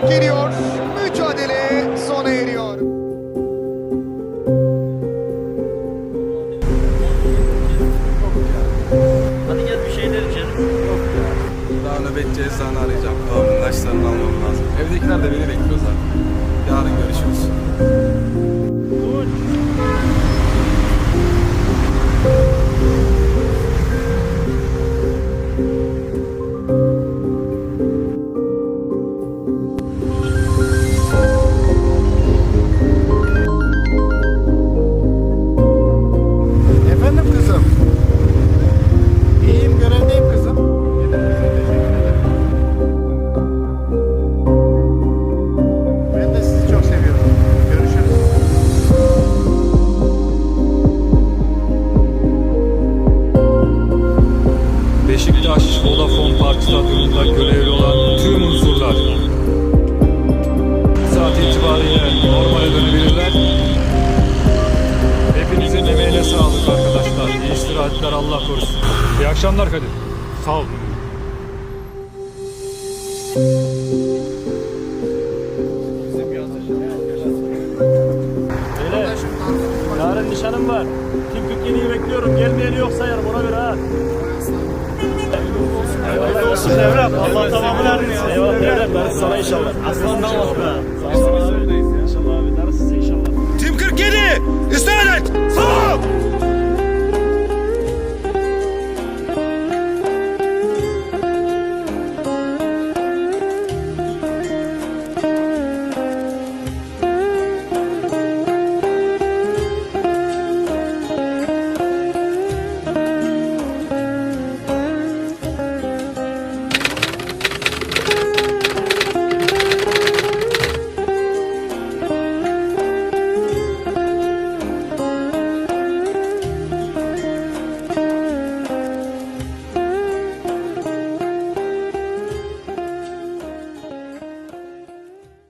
Atak geliyor. Mücadele sona eriyor. Hadi gel bir şeyler içelim. Yok ya. Daha nöbetçi eczane arayacağım. Babamın ilaçlarını almam lazım. Evdekiler de beni bekliyor zaten. Yarın görüşürüz. Beşiktaş Vodafone Park Stadyumunda görevli olan tüm unsurlar saat itibariyle normale dönebilirler. Hepinizin emeğine sağlık arkadaşlar. İyi istirahatler Allah korusun. İyi akşamlar Kadir. Sağ ol. Beyler, yarın nişanım var. Tim 47'yi bekliyorum. Gelmeyeni yok sayarım ona göre ha. Devrem. Allah erdirsin. Eyvallah Devrem. Darısı sana inşallah. Aslan damat be.